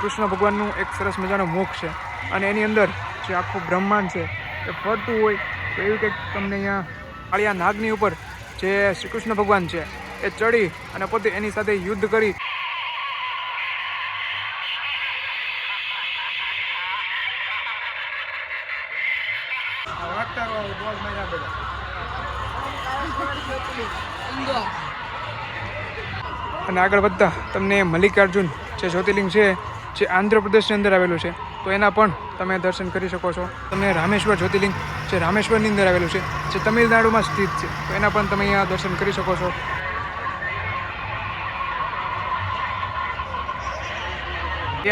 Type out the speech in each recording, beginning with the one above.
કૃષ્ણ ભગવાનનું એક સરસ મજાનો મોખ છે. અને એની અંદર જે આખું બ્રહ્માંડ છે એ ફરતું હોય તો એવું કંઈક તમને અહીંયા કાળિયા નાગની ઉપર જે શ્રી કૃષ્ણ ભગવાન છે એ ચડી અને પોતે એની સાથે યુદ્ધ કરી. અને આગળ વધતા તમને મલ્લિકાર્જુન જે જ્યોતિર્લિંગ છે જે આંધ્રપ્રદેશની અંદર આવેલું છે તો એના પણ તમે દર્શન કરી શકો છો. તમને રામેશ્વર જ્યોતિર્લિંગ જે રામેશ્વરની અંદર આવેલું છે જે તમિલનાડુમાં સ્થિત છે તો એના પણ તમે અહીંયા દર્શન કરી શકો છો.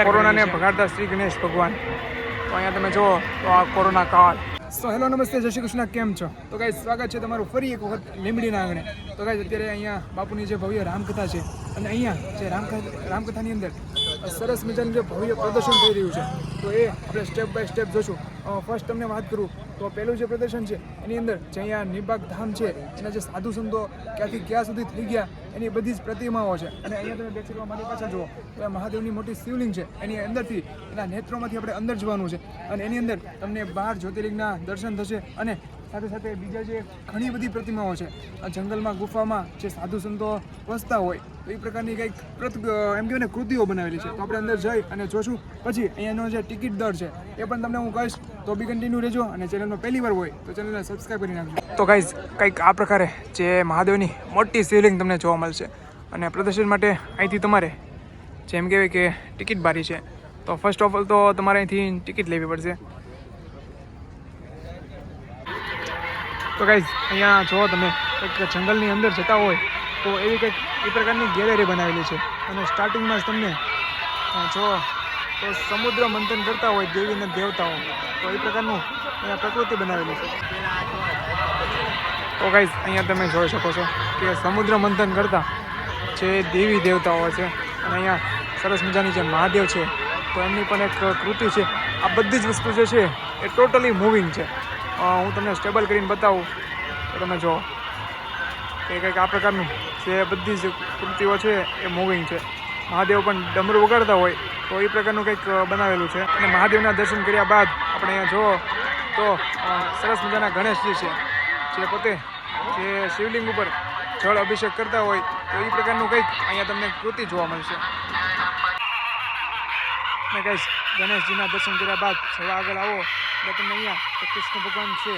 કોરોનાને ભગાડતા શ્રી ગણેશ ભગવાન. તો અહીંયા તમે જુઓ તો આ કોરોના કાળ. સો હેલો નમસ્તે જય શ્રી કૃષ્ણ કેમ છો? તો કાંઈ સ્વાગત છે તમારું ફરી એક વખત લીમડીના આંગણે. તો કાંઈ અત્યારે અહીંયા બાપુની જે ભવ્ય રામકથા છે અને અહીંયા જે રામકથા રામકથાની અંદર સરસ મજાનું જે ભવ્ય પ્રદર્શન થઈ રહ્યું છે, તો એ આપણે સ્ટેપ બાય સ્ટેપ જોશું. ફર્સ્ટ તમને વાત કરું, તો પહેલું જે પ્રદર્શન છે, એની અંદર જે અહીંયા નિબાગ ધામ છે, એના જે સાધુ સંતો ક્યાંથી ક્યાં સુધી થઈ ગયા, એની બધી જ પ્રતિમાઓ છે. અને અહીંયા તમે બેક મારી પાછળ જુઓ, તો મહાદેવની મોટી શિવલિંગ છે, એની અંદરથી એના નેત્રોમાંથી આપણે અંદર જવાનું છે. અને એની અંદર તમને બાર જ્યોતિર્લિંગના દર્શન થશે અને સાથે સાથે બીજા જે ઘણી બધી પ્રતિમાઓ છે, આ જંગલમાં ગુફામાં જે સાધુ સંતો વસતા હોય, તો એ પ્રકારની કંઈક પ્રત એમ કહેવાય ને, કૃતિઓ બનાવેલી છે. તો આપણે અંદર જઈ અને જોશું. પછી અહીંયાનો જે ટિકિટ દર છે, એ પણ તમને હું કહીશ. તો બી કન્ટિન્યુ રહેજો અને ચેનલમાં પહેલી વાર હોય, તો ચેનલને સબસ્ક્રાઈબ કરી નાખજો. તો ગાઈઝ કંઈક આ પ્રકારે જે મહાદેવની મોટી શિવલિંગ તમને જોવા મળશે. અને પ્રદર્શન માટે અહીંથી તમારે જેમ કહેવાય કે ટિકિટ બારી છે. તો ફર્સ્ટ ઓફ ઓલ તો તમારે અહીંથી ટિકિટ લેવી પડશે. તો ગાઈઝ અહીંયા જો તમે, એક જંગલની અંદર જતા હોય, તો એવી કંઈક એ પ્રકારની ગેલેરી બનાવેલી છે. અને સ્ટાર્ટિંગમાં જ તમને જો તો સમુદ્ર મંથન કરતા હોય દેવીને દેવતાઓ, તો એ પ્રકારનું અહીંયા પ્રકૃતિ બનાવેલી છે. તો ગાઈઝ અહીંયા તમે જોઈ શકો છો કે સમુદ્ર મંથન કરતા જે દેવી દેવતાઓ છે, અને અહીંયા સરસ મજાની જે મહાદેવ છે, તો એમની પણ એક કૃતિ છે. આ બધી જ વસ્તુ જે છે, એ ટોટલી મૂવિંગ છે. હું તમને સ્ટેબલ કરીને બતાવું. તો તમે જો કે કંઈક આ પ્રકારનું જે બધી જ કૃતિઓ છે એ મૂવિંગ છે. મહાદેવ પણ ડમરું વગાડતા હોય તો એ પ્રકારનું કંઈક બનાવેલું છે. અને મહાદેવના દર્શન કર્યા બાદ આપણે અહીંયા જુઓ તો સરસ મજાના ગણેશજી છે, જે પોતે જે શિવલિંગ ઉપર જળ અભિષેક કરતા હોય તો એ પ્રકારનું કંઈક અહીંયા તમને કૃતિ જોવા મળશે. ને કહીશ ગણેશજીના દર્શન કર્યા બાદ જવા આગળ આવો. એટલે તમે અહીંયા કૃષ્ણ ભગવાન છે,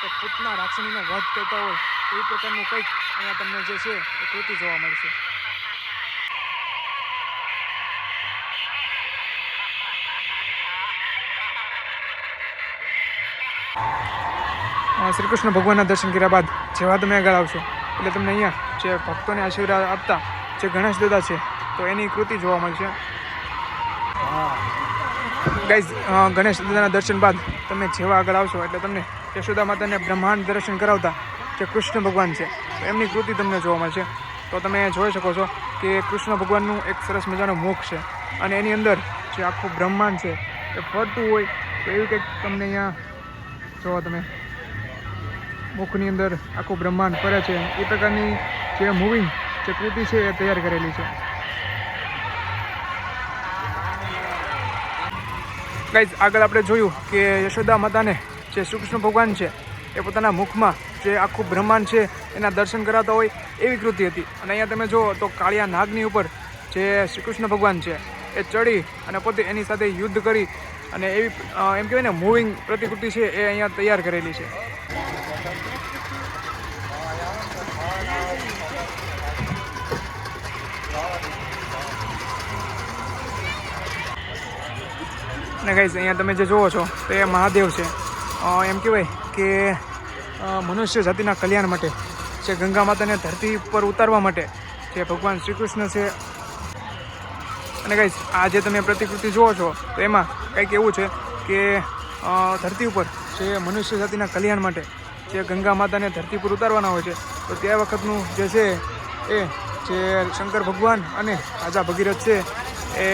તો પૂતના રાક્ષણીનો વધ કરતા હોય એ પ્રકારનું કંઈક અહીંયા તમને જે છે, એ કૃતિ જોવા મળશે. શ્રી કૃષ્ણ ભગવાનના દર્શન કર્યા બાદ જેવા તમે આગળ આવશો, એટલે તમને અહીંયા જે ભક્તોને આશીર્વાદ આપતા જે ગણેશ દાદા છે, તો એની કૃતિ જોવા મળશે. ગાઈઝ ગણેશ દાદાના દર્શન બાદ તમે જેવા આગળ આવશો એટલે તમને યશોદા માતાને બ્રહ્માંડ દર્શન કરાવતા જે કૃષ્ણ ભગવાન છે, તો એમની કૃતિ તમને જોવા મળશે. તો તમે જોઈ શકો છો કે કૃષ્ણ ભગવાનનું એક સરસ મજાનો મુખ છે અને એની અંદર જે આખું બ્રહ્માંડ છે એ ફરતું હોય, તો એવું કંઈક તમને અહીંયા જોવો તમે મુખની અંદર આખું બ્રહ્માંડ ફરે છે. એ પ્રકારની જે મૂવિંગ જે કૃતિ છે એ તૈયાર કરેલી છે. ગાઈઝ, આગળ આપણે જોયું કે યશોદા માતાને જે શ્રીકૃષ્ણ ભગવાન છે, એ પોતાના મુખમાં જે આખું બ્રહ્માંડ છે, એના દર્શન કરાવતા હોય એવી કૃતિ હતી. અને અહીંયા તમે જુઓ તો કાળિયા નાગની ઉપર જે શ્રી કૃષ્ણ ભગવાન છે, એ ચડી અને પોતે એની સાથે યુદ્ધ કરી અને એવી એમ કહેવાય ને, મૂવિંગ પ્રતિકૃતિ છે, એ અહીંયા તૈયાર કરેલી છે. અને ગાઈઝ અહીંયા તમે જે જુઓ છો, તો એ મહાદેવ છે. એમ કહેવાય કે મનુષ્ય જાતિના કલ્યાણ માટે, જે ગંગા માતાને ધરતી પર ઉતારવા માટે, જે ભગવાન શ્રી કૃષ્ણ છે. અને ગાઈઝ આ જે તમે પ્રતિકૃતિ જુઓ છો, તો એમાં કંઈક એવું છે કે ધરતી ઉપર જે મનુષ્ય જાતિના કલ્યાણ માટે, જે ગંગા માતાને ધરતી પર ઉતારવાના હોય છે, તો તે વખતનું જે છે એ, જે શંકર ભગવાન અને રાજા ભગીરથ છે, એ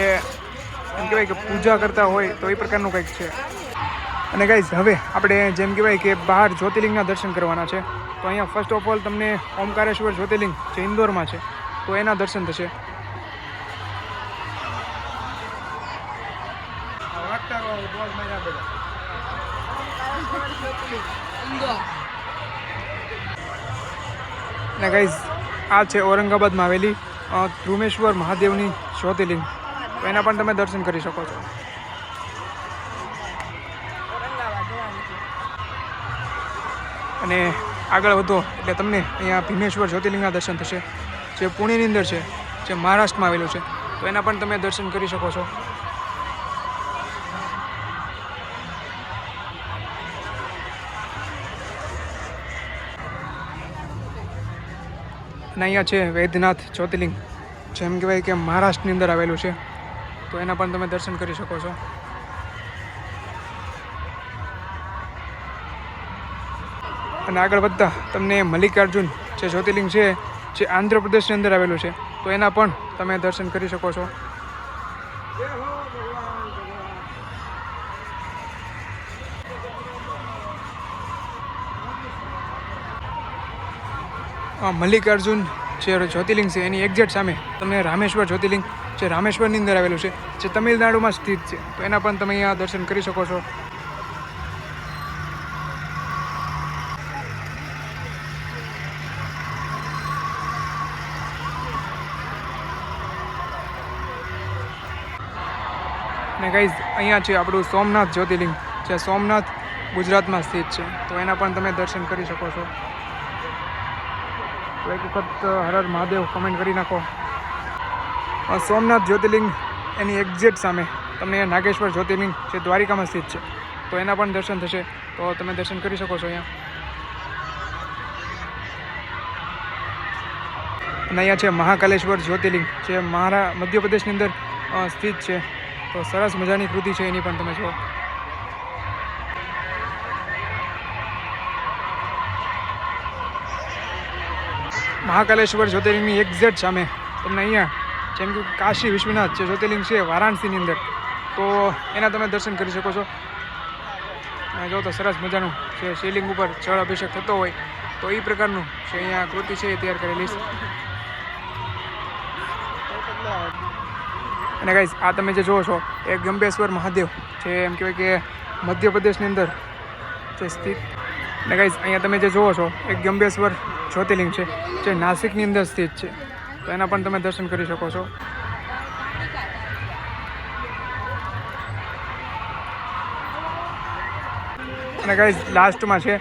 એમ કહેવાય કે પૂજા કરતા હોય તો એ પ્રકારનું કંઈક છે. અને ગાઈઝ હવે આપણે જેમ કહેવાય કે બહાર જ્યોતિર્લિંગના દર્શન કરવાના છે, તો અહીંયા ફર્સ્ટ ઓફ ઓલ તમને ઓમકારેશ્વર જ્યોતિર્લિંગ જે ઇન્દોરમાં છે, તો એના દર્શન થશે. ને ગાઈઝ આ છે ઔરંગાબાદમાં આવેલી ધ્રુમેશ્વર મહાદેવની જ્યોતિર્લિંગ. તો એના પણ તમે દર્શન કરી શકો છો. અને આગળ વધો એટલે તમને અહીંયા ભીમેશ્વર જ્યોતિર્લિંગના દર્શન થશે, જે પુણેની અંદર છે, જે મહારાષ્ટ્રમાં આવેલું છે. તો એના પણ તમે દર્શન કરી શકો છો. અને અહીંયા છે વૈદ્યનાથ જ્યોતિર્લિંગ, જેમ કહેવાય કે મહારાષ્ટ્રની અંદર આવેલું છે. તો એના પણ તમે દર્શન કરી શકો છો. અને આગળ વધતા તમને મલ્લિકાર્જુન જે જ્યોતિર્લિંગ છે, જે આંધ્રપ્રદેશની અંદર આવેલું છે, તો એના પણ તમે દર્શન કરી શકો છો. મલ્લિકાર્જુન જે જ્યોતિર્લિંગ છે, એની એક્ઝેક્ટ સામે તમને રામેશ્વર જ્યોતિર્લિંગ જે રામેશ્વરની અંદર આવેલું છે, જે તમિલનાડુમાં સ્થિત છે. તો એના પણ તમે અહીંયા દર્શન કરી શકો છો. ને ગાઈઝ અહીંયા છે આપણું સોમનાથ જ્યોતિર્લિંગ જે સોમનાથ ગુજરાતમાં સ્થિત છે. તો એના પણ તમે દર્શન કરી શકો છો. તો એક વખત હર મહાદેવ કમેન્ટ કરી નાખો. સોમનાથ જ્યોતિર્લિંગ એની એક્ઝેક્ટ સામે. તમને નાગેશ્વર જ્યોતિર્લિંગ જે દ્વારિકામાં સ્થિત છે, તો એના પણ દર્શન થશે. તો તમે દર્શન કરી શકો છો અહીંયા. અને અહીંયા છે મહાકાલેશ્વર જ્યોતિર્લિંગ, જે મહારા મધ્યપ્રદેશની અંદર સ્થિત છે. તો સરસ મજાની કૃતિ છે એની પણ તમે જુઓ. મહાકાલેશ્વર જ્યોતિર્લિંગની એક્ઝેક્ટ સામે. તમને અહીંયા જેમ કે કાશી, વિશ્વનાથ જે જ્યોતિર્લિંગ છે, વારાણસીની અંદર. તો એના તમે દર્શન કરી શકો છો. જો તો સરસ મજાનું જે શિવલિંગ ઉપર જળ અભિષેક થતો હોય, તો એ પ્રકારનું જે અહીંયા કૃતિ છે એ તૈયાર કરેલી છે અને ગાઈઝ આ તમે જે જુઓ છો, એ ગંબેશ્વર મહાદેવ, જે એમ કહેવાય કે મધ્યપ્રદેશની અંદર જે સ્થિત. અને ગાઈઝ અહીંયા તમે જે જુઓ છો, એ ગંબેશ્વર જ્યોતિર્લિંગ છે, જે નાસિકની અંદર સ્થિત છે. તો એના પણ તમે દર્શન કરી શકો છો. અને ગાઈઝ લાસ્ટમાં છે,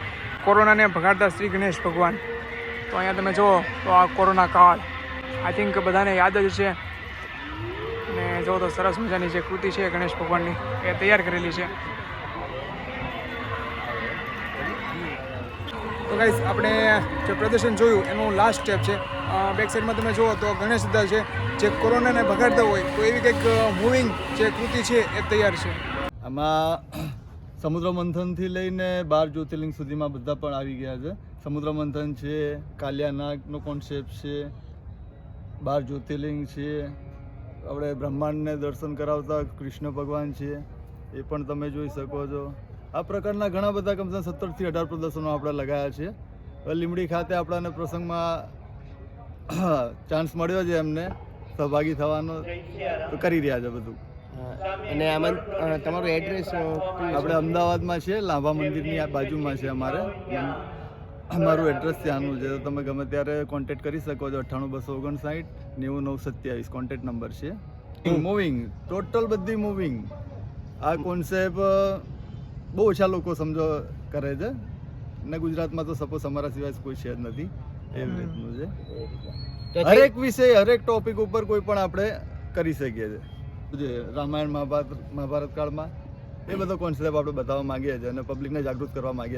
કોરોનાને ભગાડતા શ્રી ગણેશ ભગવાન. તો અહીંયા તમે જુઓ, તો આ કોરોના કાળ. આઈ થિંક બધાને યાદ જ છે અને જો તો સરસ મજાની જે કૃતિ છે ગણેશ ભગવાનની, એ તૈયાર કરેલી છે. તો ગાઈઝ આપણે જે પ્રદર્શન જોયું, એનું લાસ્ટ સ્ટેપ છે. બેક સાઈડમાં તમે જુઓ તો ગણેશ દાદા છે, જે કોરોનાને ભગાડતા હોય, તો એવી કંઈક મૂવિંગ જે કૃતિ છે એ તૈયાર છે. આમાં સમુદ્ર મંથનથી લઈને બાર જ્યોતિર્લિંગ સુધીમાં બધા પણ આવી ગયા છે. સમુદ્ર મંથન છે કાલિયાનાગનો કોન્સેપ્ટ છે, બાર જ્યોતિર્લિંગ છે, આપણે બ્રહ્માંડને દર્શન કરાવતા કૃષ્ણ ભગવાન છે, એ પણ તમે જોઈ શકો છો. આ પ્રકારના ઘણા બધા કમસે કમ સત્તરથી અઢાર પ્રદર્શનો આપણે લગાયા છે. લીમડી ખાતે આપણાને પ્રસંગમાં ચાન્સ મળ્યો છે એમને સહભાગી થવાનો. તો કરી રહ્યા છે બધું. અને આમાં તમારું એડ્રેસ આપણે અમદાવાદમાં છે લાંબા મંદિરની આ બાજુમાં છે અમારે. અમારું એડ્રેસ ત્યાંનું છે. તો તમે ગમે ત્યારે કોન્ટેક્ટ કરી શકો છો અઠ્ઠાણું બસો ઓગણસાઠ નેવું નવ સત્યાવીસ. કોન્ટેક્ટ નંબર છે. મૂવિંગ ટોટલ બધી મૂવિંગ આ કોન્સેપ્ટ બહુ ઓછા લોકો સમજો કરે છે. ને ગુજરાતમાં તો સપોઝ અમારા સિવાય કોઈ છે જ નથી. એવી રીતનું છે. હરેક વિષય હરેક ટોપિક ઉપર કોઈ પણ આપણે કરી શકીએ છીએ જે રામાયણ મહાભારત મહાભારત કાળમાં એ બધો કોન્સેપ્ટ આપણે બતાવવા માંગીએ છીએ અને પબ્લિકને જાગૃત કરવા માંગીએ છીએ